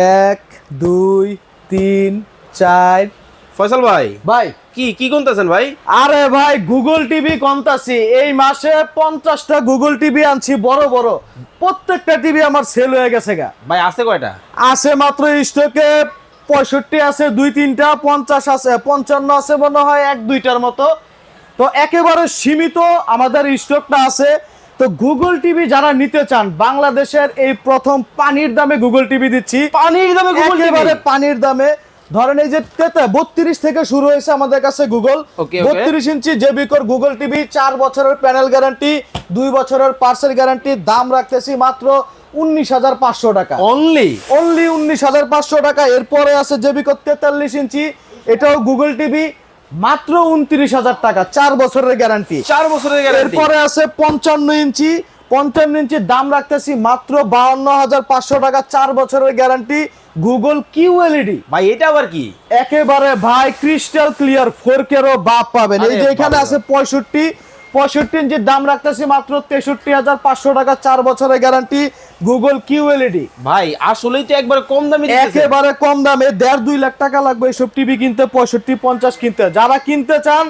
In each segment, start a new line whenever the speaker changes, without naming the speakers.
এক দুই তিন চার।
ফয়সাল ভাই
ভাই।
কি কি গুনতেছেন ভাই?
আরে ভাই গুগল টিভি কমতাছি এই মাসে পঞ্চাশটা গুগল টিভি আনছি বড় বড়। প্রত্যেকটা টিভি আমার সেল হয়ে গেছে গা।
ভাই আছে কয়টা?
আছে মাত্র স্টকে পঁয়ষট্টি আছে দুই তিনটা পঞ্চাশ আছে পঞ্চান্ন আছে মনে হয় এক দুইটার মতো। তো একেবারে সীমিত আমাদের স্টকটা আছে। তো গুগল টিভি যারা নিতে চান বাংলাদেশের এই প্রথম পানির দামে গুগল টিভি দিচ্ছি।
পানির দামে গুগল
টিভি পানির দামে। ধরেন এই যে বত্রিশ থেকে শুরু হয়েছে আমাদের কাছে গুগল. বত্রিশ ইঞ্চি যে বিকর গুগল টিভি চার বছরের প্যানেল গ্যারান্টি দুই বছরের পার্সেল গ্যারান্টি দাম রাখতেছি মাত্র উনিশ হাজার পাঁচশো টাকা।
অনলি
অনলি উনিশ হাজার পাঁচশো টাকা। এরপরে আছে জেবিকো তেতাল্লিশ ইঞ্চি এটাও গুগল টিভি মাত্র উনত্রিশ হাজার টাকা চার বছরের গ্যারান্টি
চার বছরের গ্যারান্টি
এরপরে আছে পঞ্চান্ন ইঞ্চি পঞ্চান্ন ইঞ্চির দাম রাখতেছি মাত্র বাউন্ন হাজার পাঁচশো টাকা চার বছরের গ্যারান্টি গুগল কিউ এলইডি
ভাই এটা আবার কি?
একেবারে ভাই ক্রিস্টাল ক্লিয়ার ফোর কেরও বাপ পাবেন। এই যে এখানে আছে পঁয়ষট্টি পঁয়ষট্টি ইঞ্চির দাম রাখতেছি মাত্র তেষট্টি হাজার পাঁচশো টাকা চার বছরের গ্যারান্টি গুগল কিউ এলইডি
ভাই আসলেই তো একবার কম দামে
একেবারে কম দামে দেড় দুই লাখ টাকা লাগবে এইসব টিভি কিনতে পঁয়ষট্টি পঞ্চাশ কিনতে। যারা কিনতে চান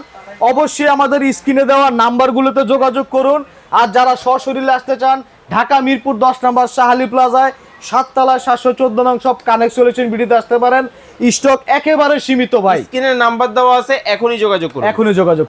অবশ্যই আমাদের স্ক্রিনে দেওয়া নাম্বারগুলোতে যোগাযোগ করুন। আর যারা সশরীরে আসতে চান ঢাকা মিরপুর দশ নম্বর শাহালি প্লাজায় সাততলায় সাতশো চোদ্দ নং সব কানেক্ট সলিউশন বিডিতে আসতে পারেন। স্টক একেবারে সীমিত ভাই।
স্ক্রিনের নাম্বার দেওয়া আছে এখনই যোগাযোগ করুন।
এখনই যোগাযোগ